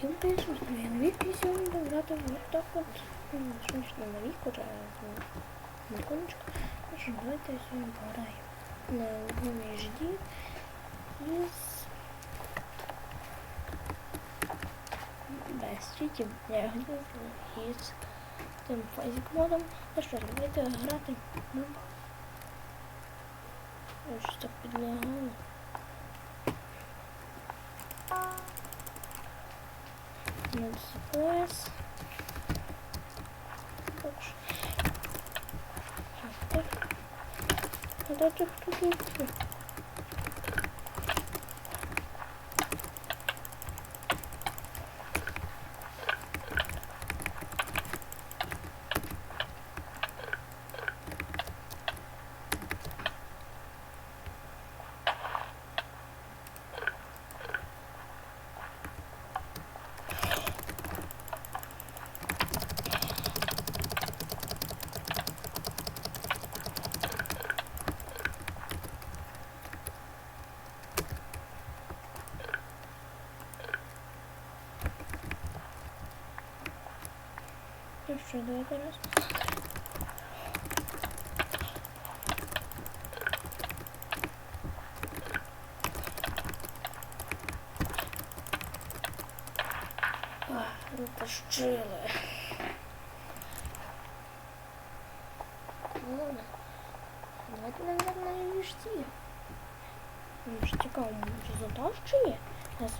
Всім привіт, я Новік і сьогодні будемо грати в так от смішно Новік уже на. Ну що, давайте сьогодні пограємо на одному HD без читів, я граю із тим фазик модом. Ну що, давайте грати. Ну, ось так підлагало. Нет СПС. Так що. Так. А де тут тут не тут? Ну що, давайте раз. А, Розтащили. Ладно. Давайте, наверное, вишти. Ну, ж цікаво, може задаш чи ні? Я з-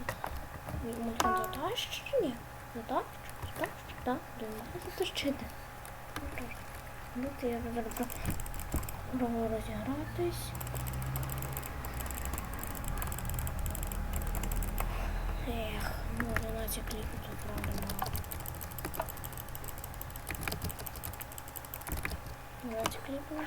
Так, думаю, затащити. Ну, то я зараз пробую розігратись. Ех, може на ці кліпи тут правда мало. На ці кліпи.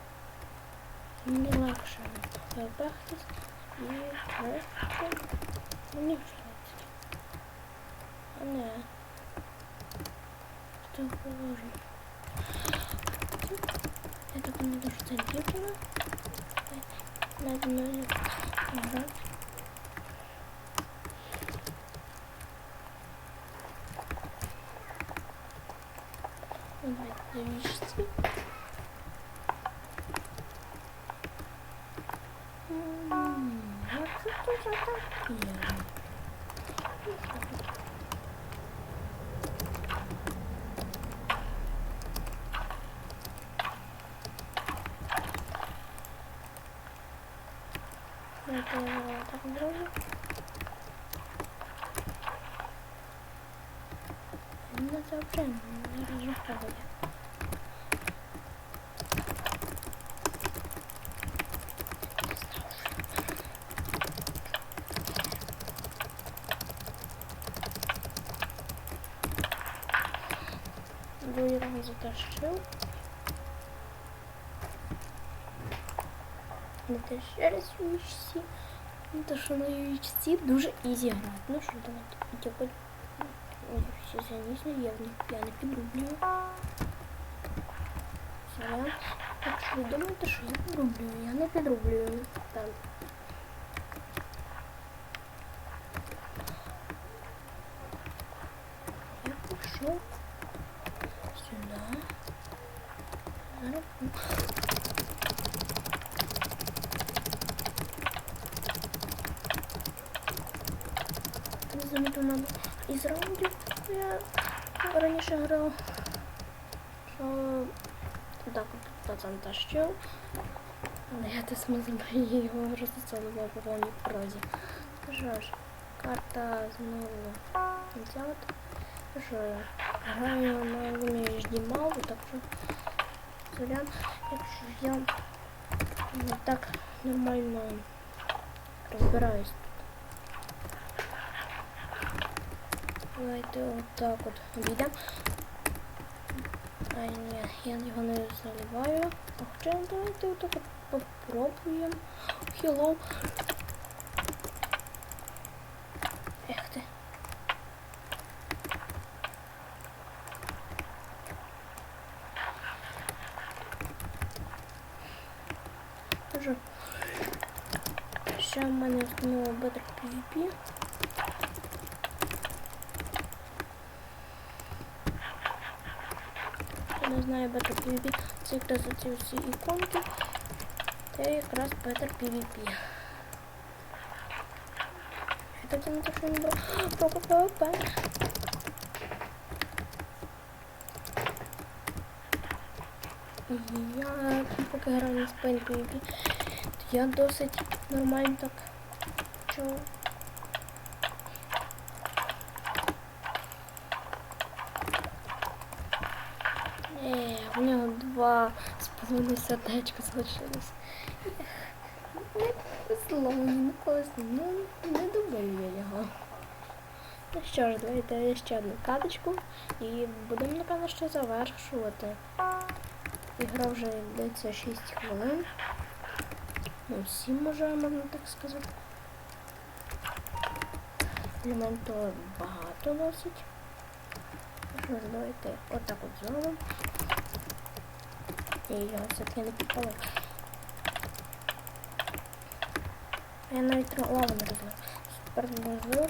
Мені легше PvP хтось і легше мені вчиться. А не. Що положу. Я так не дуже це дівчина. Навіть не грати. Это я так дрожу. Ну, це взагалі не розраховує. Другий раз затащив. Це ще раз UHC. Ну, то що на UHC дуже ізі грати. Ну що, давайте. Типу, ой, всі звісно, я, не- я не підрублюю. Сорян. Якщо ви думаєте, що я підрублюю, я не підрублюю. Там. Я пішов Замітив нам із раундів я раніше грав. Що так пацан тащив. Але я те смисл його розсоцювала по повній прозі. Що ж, карта знову взята. Що, граю на умі жді мало, так що сорян, якщо я не так нормально розбираюсь Давайте отак от обійдемо. Ай, ні, я його не заливаю. А хоча давайте отак от попробуємо. Hello. Ех ти. Ще в мене знову Better PvP. Не знає Better PvP, це якраз ці всі іконки. Це якраз Better PvP. Що це не те, що не було? Про PvP. Я поки граю на Spain PvP, то я досить нормально так чув. Нього два з половиною сердечка залишилось. Не повезло ну не добив я його. Ну що ж, давайте ще одну каточку і будемо, напевно, ще завершувати. Ігра вже йдеться 6 хвилин. Ну, 7 може, можна так сказати. Елементу багато досить. Що давайте отак от зробимо. Я все-таки не підпалив. Я навіть лаву не. Супер можливо.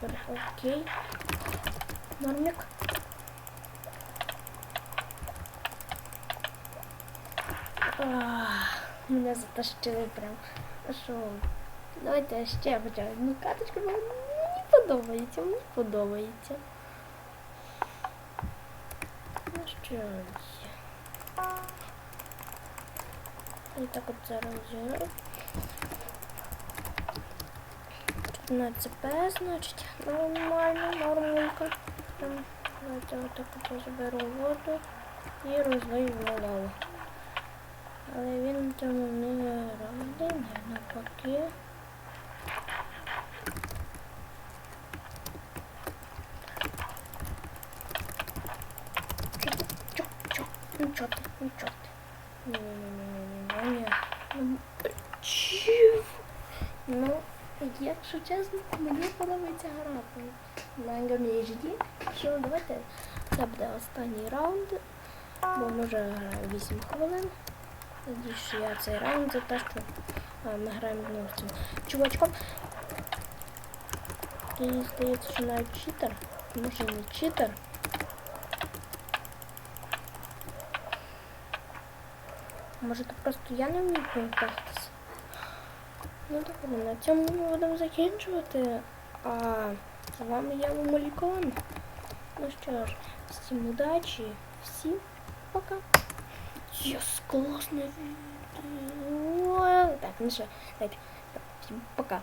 Супер, окей. Нормик. Мене затащили прям. Що? Давайте ще хоча одну карточку, подобається, мені подобається. Ну що ж. І так от зараз зіграю. 14 п, значить, нормально. Там, давайте отак от заберу воду і розлию на лаву. Але він цьому не радий, не навпаки. Чо, чо, ну чо ти, ну чо ти? Ні-ні-ні-ні-ні-ні. Ну, Ну, якщо чесно, мені подобається грати на Гамєжді. Що, давайте це буде останній раунд, бо ми вже граємо 8 хвилин. Надіюсь, що я цей раунд за те, що ми граємо з цим чувачком. Мені здається, що навіть читер. Може не читер. Може то просто я не вмію повертатися. Ну добре, на цьому ми будемо закінчувати. А з вами я Малікон. Ну що ж, всім удачі, всім пока. Єс, класне відео. Так, ну що, давайте. Всім пока.